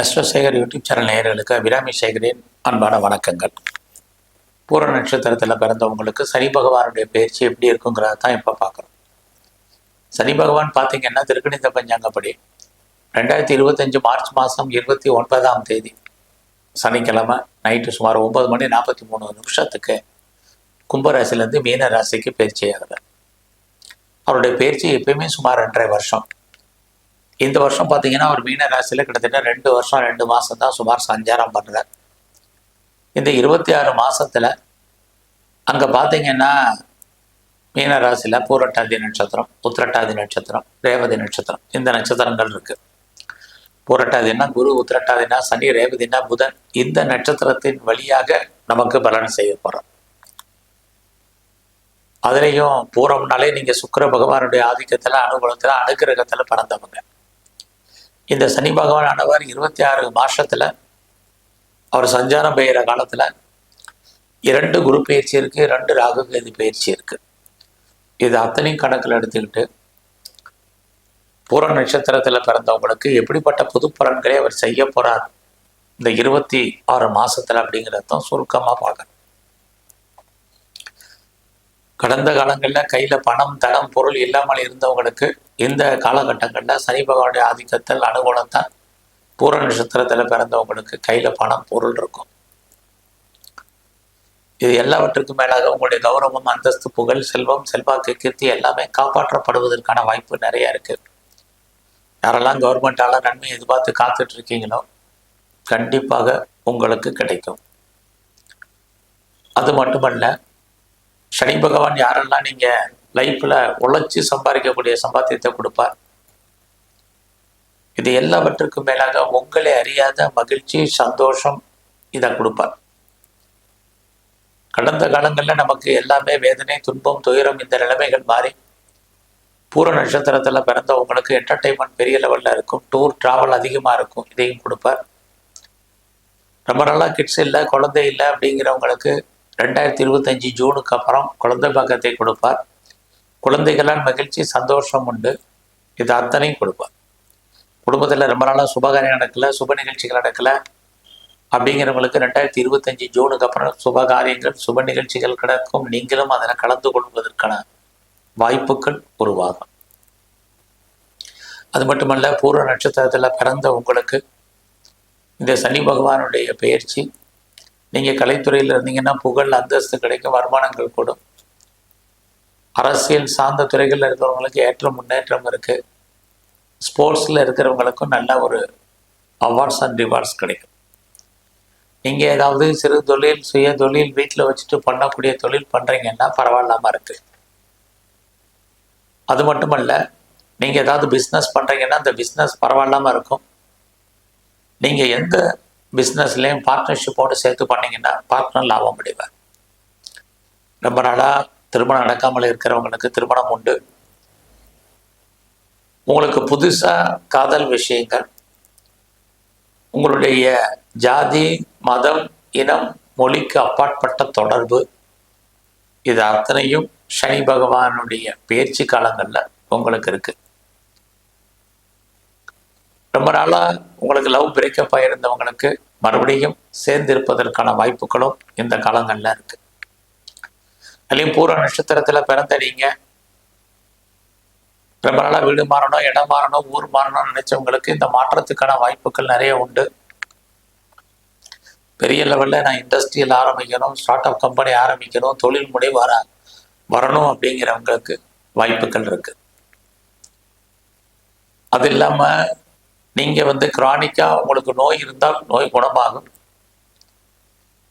அஸ்ட்ரோசேகர் YouTube channel நேயர்களுக்கு அபிராமி சேகரின் அன்பான வணக்கங்கள். பூர நட்சத்திரத்தில் பிறந்தவங்களுக்கு சனி பகவானுடைய பயிற்சி எப்படி இருக்குங்கிறத தான் இப்போ பார்க்குறோம். சனி பகவான் பார்த்தீங்கன்னா திருக்கணித பஞ்சாங்கப்படி ரெண்டாயிரத்தி இருபத்தஞ்சு மார்ச் மாதம் இருபத்தி ஒன்பதாம் தேதி சனிக்கிழமை நைட்டு சுமார் ஒன்பது மணி நாற்பத்தி மூணு நிமிஷத்துக்கு கும்பராசிலேருந்து மீன ராசிக்கு பயிற்சி ஆகுது அவருடைய பயிற்சி எப்பயுமே சுமார் ரெண்டரை வருஷம். இந்த வருஷம் பார்த்தீங்கன்னா அவர் மீன ராசியில் கிட்டத்தட்ட ரெண்டு வருஷம் ரெண்டு மாதம் தான் சுமார் சஞ்சாரம் பண்ணுறார் இந்த இருபத்தி ஆறு மாதத்தில் அங்கே பார்த்தீங்கன்னா மீன ராசியில் பூரட்டாதி நட்சத்திரம் உத்திரட்டாதி நட்சத்திரம் ரேவதி நட்சத்திரம் இந்த நட்சத்திரங்கள் இருக்குது பூரட்டாதினா குரு உத்திரட்டாதினா சனி ரேவதினா புதன். இந்த நட்சத்திரத்தின் வழியாக நமக்கு பலன் செய்ய போகிறோம் அதுலேயும் பூரம்னாலே நீங்கள் சுக்கர பகவானுடைய ஆதிக்கத்தில் அனுகூலத்தில் அனுகிரகத்தில் பிறந்தவங்க. இந்த சனி பகவான் ஆனவர் இருபத்தி ஆறு மாசத்தில் அவர் சஞ்சாரம் பெய்கிற காலத்தில் இரண்டு குரு பயிற்சி இருக்குது ரெண்டு ராகு கேது பயிற்சி இருக்குது இது அத்தனையும் கணக்கில் எடுத்துக்கிட்டு பூர நட்சத்திரத்தில் பிறந்தவங்களுக்கு எப்படிப்பட்ட புது பலன்களை அவர் செய்ய போகிறார் இந்த இருபத்தி ஆறு மாதத்தில் அப்படிங்கிறதும் சுருக்கமாக பார்க்கணும். கடந்த காலங்களில் கையில் பணம் தனம் பொருள் இல்லாமல் இருந்தவங்களுக்கு இந்த காலகட்டம் கண்டால் சனி பகவானுடைய ஆதிக்கத்தில் அனுகூலத்தான் பூர நட்சத்திரத்தில் பிறந்தவங்களுக்கு கையில் பணம் பொருள் இருக்கும். இது எல்லாவற்றுக்கும் மேலாக உங்களுடைய கௌரவம் அந்தஸ்து புகழ் செல்வம் செல்வாக்கு கீர்த்தி எல்லாமே காப்பாற்றப்படுவதற்கான வாய்ப்பு நிறைய இருக்கு. யாரெல்லாம் கவர்மெண்டால நன்மை எதிர்பார்த்து காத்துட்டு இருக்கீங்களோ கண்டிப்பாக உங்களுக்கு கிடைக்கும். அது மட்டுமல்ல சனி பகவான் யாரெல்லாம் நீங்கள் லைஃப்ல உழைச்சி சம்பாதிக்கக்கூடிய சம்பாத்தியத்தை கொடுப்பார். இது எல்லாவற்றுக்கும் மேலாக உங்களை அறியாத மகிழ்ச்சி சந்தோஷம் இதை கொடுப்பார். கடந்த காலங்களில் நமக்கு எல்லாமே வேதனை துன்பம் துயரம் இந்த நிலைமைகள் மாறி பூர நட்சத்திரத்தில் பிறந்தவங்களுக்கு என்டர்டைன்மெண்ட் பெரிய லெவலில் இருக்கும். டூர் ட்ராவல் அதிகமாக இருக்கும். இதையும் கொடுப்பார். ரொம்ப நாளாக கிட்ஸ் இல்லை குழந்தை இல்லை அப்படிங்கிறவங்களுக்கு ரெண்டாயிரத்தி இருபத்தஞ்சி ஜூனுக்கு அப்புறம் குழந்தை பக்கத்தை கொடுப்பார். குழந்தைகளால் மகிழ்ச்சி சந்தோஷம் உண்டு. இது அத்தனையும் கொடுப்பார். குடும்பத்தில் ரொம்ப நாளாக சுபகாரியம் நடக்கல சுப நிகழ்ச்சிகள் நடக்கல. அப்படிங்கிறவங்களுக்கு ரெண்டாயிரத்தி இருபத்தஞ்சி ஜூனுக்கு அப்புறம் சுபகாரியங்கள் சுப நிகழ்ச்சிகள் கிடக்கும். நீங்களும் அதில் கலந்து கொள்வதற்கான வாய்ப்புகள் உருவாகும். அது மட்டுமல்ல பூர்வ நட்சத்திரத்தில் பிறந்த உங்களுக்கு இந்த சனி பகவானுடைய பயிற்சி நீங்கள் கலைத்துறையில் இருந்தீங்கன்னா புகழ் அந்தஸ்து கிடைக்கும் வருமானங்கள் கூடும். அரசியல் சார்ந்த துறைகளில் இருக்கிறவங்களுக்கு ஏற்ற முன்னேற்றம் இருக்குது ஸ்போர்ட்ஸில் இருக்கிறவங்களுக்கும் நல்ல ஒரு அவார்ட்ஸ் அண்ட் ரிவார்ட்ஸ் கிடைக்கும். நீங்கள் ஏதாவது சிறு தொழில் சுய தொழில் வீட்டில் வச்சுட்டு பண்ணக்கூடிய தொழில் பண்ணுறீங்கன்னா பரவாயில்லாமல் இருக்குது அது மட்டுமல்ல நீங்கள் ஏதாவது பிஸ்னஸ் பண்ணுறீங்கன்னா அந்த பிஸ்னஸ் பரவாயில்லாமல் இருக்கும். நீங்கள் எந்த பிஸ்னஸ்லேயும் பார்ட்னர்ஷிப்போடு சேர்த்து பண்ணீங்கன்னா பார்ட்னர் லாபம் அடைவார். ரொம்ப நாளாக திருமணம் நடக்காமல் இருக்கிறவங்களுக்கு திருமணம் உண்டு. உங்களுக்கு புதுசாக காதல் விஷயங்கள் உங்களுடைய ஜாதி மதம் இனம் மொழிக்கு அப்பாற்பட்ட தொடர்பு இது அத்தனையும் சனி பகவானுடைய பேச்சு காலங்களில் உங்களுக்கு இருக்கு. ரொம்ப நாளாக உங்களுக்கு லவ் பிரேக்கப் ஆகியிருந்தவங்களுக்கு மறுபடியும் சேர்ந்திருப்பதற்கான வாய்ப்புகளும் இந்த காலங்களில் இருக்கு. அதுலேயும் பூர்வ நட்சத்திரத்தில் பிறந்த நீங்க. ரொம்ப நாளாக வீடு மாறணும் இடம் மாறணும் ஊர் மாறணும்னு நினைச்சவங்களுக்கு இந்த மாற்றத்துக்கான வாய்ப்புகள் நிறைய உண்டு. பெரிய லெவலில் நான் இண்டஸ்ட்ரியல் ஆரம்பிக்கணும் ஸ்டார்ட் அப் கம்பெனி ஆரம்பிக்கணும் தொழில் முறை வர வரணும் அப்படிங்கிறவங்களுக்கு வாய்ப்புகள் இருக்கு. அது இல்லாமல் நீங்கள் வந்து கிரானிக்காக உங்களுக்கு நோய் இருந்தால் நோய் குணமாகும்.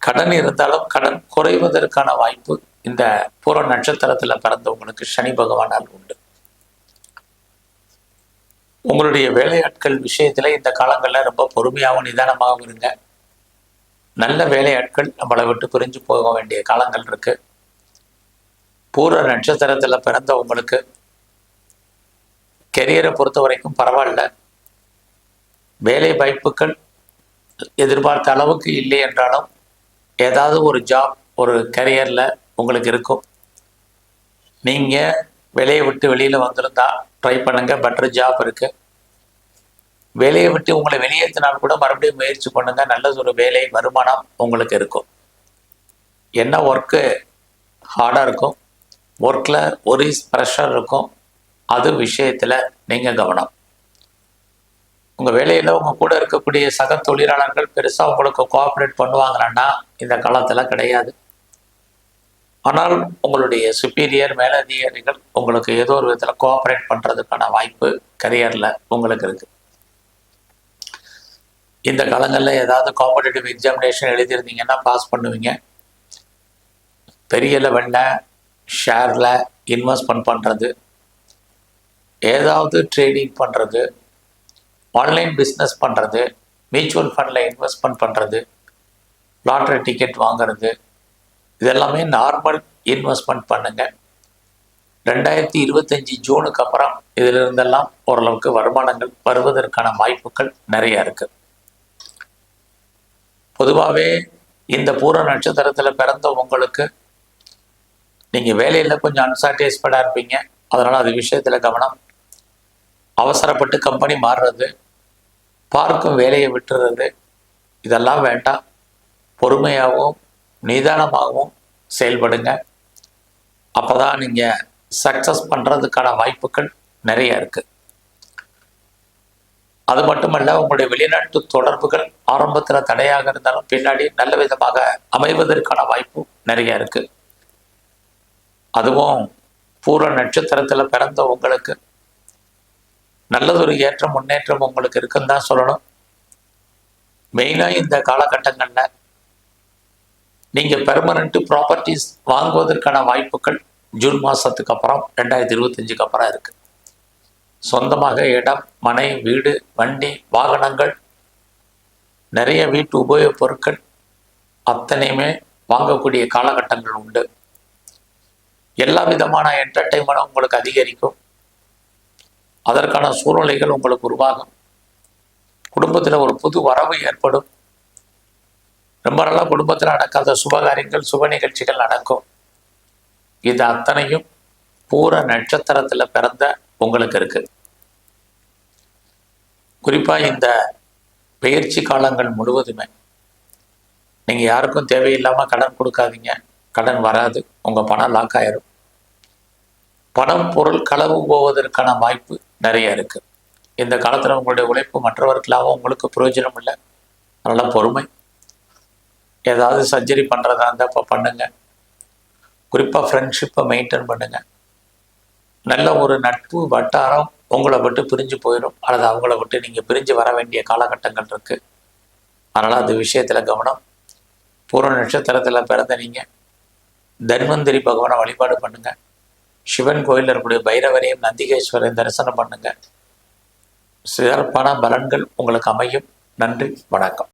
கடன் இருந்தாலும் கடன் குறைவதற்கான வாய்ப்பு இந்த பூர நட்சத்திரத்தில் பிறந்தவங்களுக்கு சனி பகவானால் உண்டு. உங்களுடைய வேலையாட்கள் விஷயத்தில் இந்த காலங்களில் ரொம்ப பொறுமையாகவும் நிதானமாகவும் இருங்க. நல்ல வேலையாட்கள் நம்மளை விட்டு பிரிஞ்சு போக வேண்டிய காலங்கள் இருக்கு. பூர நட்சத்திரத்தில் பிறந்தவங்களுக்கு கெரியரை பொறுத்த வரைக்கும் பரவாயில்ல. வேலை வாய்ப்புகள் எதிர்பார்த்த அளவுக்கு இல்லை என்றாலும் ஏதாவது ஒரு ஜாப் ஒரு கரியரில் உங்களுக்கு இருக்கும். நீங்கள் வெளியை விட்டு வெளியில் வந்திருந்தா ட்ரை பண்ணுங்கள் பெட்டர் ஜாப் இருக்குது வேலையை விட்டு உங்களை வெளியேற்றினால் கூட மறுபடியும் முயற்சி பண்ணுங்க. நல்லது ஒரு வேலை வருமானம் உங்களுக்கு இருக்கும். என்ன ஒர்க்கு ஹார்டாக இருக்கும். ஒர்க்கில் ஒரு ப்ரெஷர் இருக்கும். அது விஷயத்தில் நீங்கள் கவனம். உங்கள் வேலையில் உங்கள் கூட இருக்கக்கூடிய சக தொழிலாளர்கள் பெருசாக உங்களுக்கு கோஆப்ரேட் பண்ணுவாங்கன்னா இந்த காலத்தில் கிடையாது. ஆனால் உங்களுடைய சுப்பீரியர் மேலதிகாரிகள் உங்களுக்கு ஏதோ ஒரு விதத்தில் கோஆப்ரேட் பண்ணுறதுக்கான வாய்ப்பு கரியரில் உங்களுக்கு இருக்குது இந்த காலங்களில் ஏதாவது காம்படேட்டிவ் எக்ஸாமினேஷன் எழுதியிருந்தீங்கன்னா பாஸ் பண்ணுவீங்க. பெரிய லெவலில் ஷேரில் இன்வெஸ்ட்மெண்ட் பண்ணுறது ஏதாவது ட்ரேடிங் பண்ணுறது ஆன்லைன் பிஸ்னஸ் பண்ணுறது மியூச்சுவல் ஃபண்டில் இன்வெஸ்ட்மெண்ட் பண்ணுறது லாட்ரி டிக்கெட் வாங்குறது. இதெல்லாமே நார்மல் இன்வெஸ்ட்மெண்ட் பண்ணுங்கள் ரெண்டாயிரத்தி இருபத்தஞ்சி ஜூனுக்கு அப்புறம் இதிலிருந்தெல்லாம் ஓரளவுக்கு வருமானங்கள் வருவதற்கான வாய்ப்புகள் நிறைய இருக்குது பொதுவாகவே இந்த பூர நட்சத்திரத்தில் பிறந்த உங்களுக்கு நீங்கள் வேலையில் கொஞ்சம் அன்சாட்டிஸ்ஃபைடாக இருப்பீங்க. அதனால் அது விஷயத்தில் கவனம். அவசரப்பட்டு கம்பெனி மாறுறது பார்க்கும் வேலையை விட்டுறது இதெல்லாம் வேண்டாம். பொறுமையாகவும் நிதானமாகவும் செயல்படுங்க. அப்போ தான் நீங்கள் சக்ஸஸ் பண்ணுறதுக்கான வாய்ப்புகள் நிறைய இருக்குது அது மட்டுமல்ல உங்களுடைய வெளிநாட்டு தொடர்புகள் ஆரம்பத்தில் தடையாக இருந்தாலும் பின்னாடி நல்ல விதமாக அமைவதற்கான வாய்ப்பு நிறைய இருக்குது அதுவும் பூர நட்சத்திரத்தில் பிறந்த உங்களுக்கு நல்லதொரு ஏற்றம் முன்னேற்றம் உங்களுக்கு இருக்குன்னு தான் சொல்லணும். மெயினாக இந்த காலகட்டங்களில் நீங்கள் பெர்மனண்ட்டு ப்ராப்பர்ட்டிஸ் வாங்குவதற்கான வாய்ப்புகள் ஜூன் மாதத்துக்கு அப்புறம் ரெண்டாயிரத்தி இருபத்தஞ்சுக்கு அப்புறம் இருக்குது சொந்தமாக இடம் மனை வீடு வண்டி வாகனங்கள் நிறைய வீட்டு உபயோகப் பொருட்கள் அத்தனையுமே வாங்கக்கூடிய காலகட்டங்கள் உண்டு. எல்லா விதமான என்டர்டைன்மெண்ட்டும் உங்களுக்கு அதிகரிக்கும். அதற்கான சூழ்நிலைகள் உங்களுக்கு உருவாகும். குடும்பத்தில் ஒரு புது வரவு ஏற்படும். ரொம்ப நாளாக குடும்பத்தில் நடக்காத சுபகாரியங்கள் சுப நிகழ்ச்சிகள் நடக்கும். இது அத்தனையும் பூர நட்சத்திரத்தில் பிறந்த உங்களுக்கு இருக்கு. குறிப்பாக இந்த பயிற்சி காலங்கள் முழுவதுமே நீங்கள் யாருக்கும் தேவையில்லாமல் கடன் கொடுக்காதீங்க. கடன் வராது. உங்கள் பணம் லாக் ஆயிரும். பணம் பொருள் களவு போவதற்கான வாய்ப்பு நிறைய இருக்குது இந்த காலத்தில் உங்களுடைய உழைப்பு மற்றவர்களாகவும் உங்களுக்கு பிரயோஜனம் இல்லை அதனால் பொறுமை. ஏதாவது சர்ஜரி பண்ணுறதா இருந்தால் இப்போ பண்ணுங்கள் குறிப்பாக ஃப்ரெண்ட்ஷிப்பை மெயின்டைன் பண்ணுங்கள் நல்ல ஒரு நட்பு வட்டாரம் உங்களை விட்டு பிரிஞ்சு போயிடும் அல்லது அவங்கள விட்டு நீங்கள் பிரிஞ்சு வர வேண்டிய காலகட்டங்கள் இருக்குது அதனால் அந்த விஷயத்தில் கவனம். பூர்வ நட்சத்திரத்தில் பிறந்த நீங்கள் தன்வந்திரி பகவானை வழிபாடு பண்ணுங்கள் சிவன் கோயிலில் இருக்கக்கூடிய பைரவரையும் நந்திகேஸ்வரையும் தரிசனம் பண்ணுங்கள் சிறப்பான பலன்கள் உங்களுக்கு அமையும். நன்றி வணக்கம்.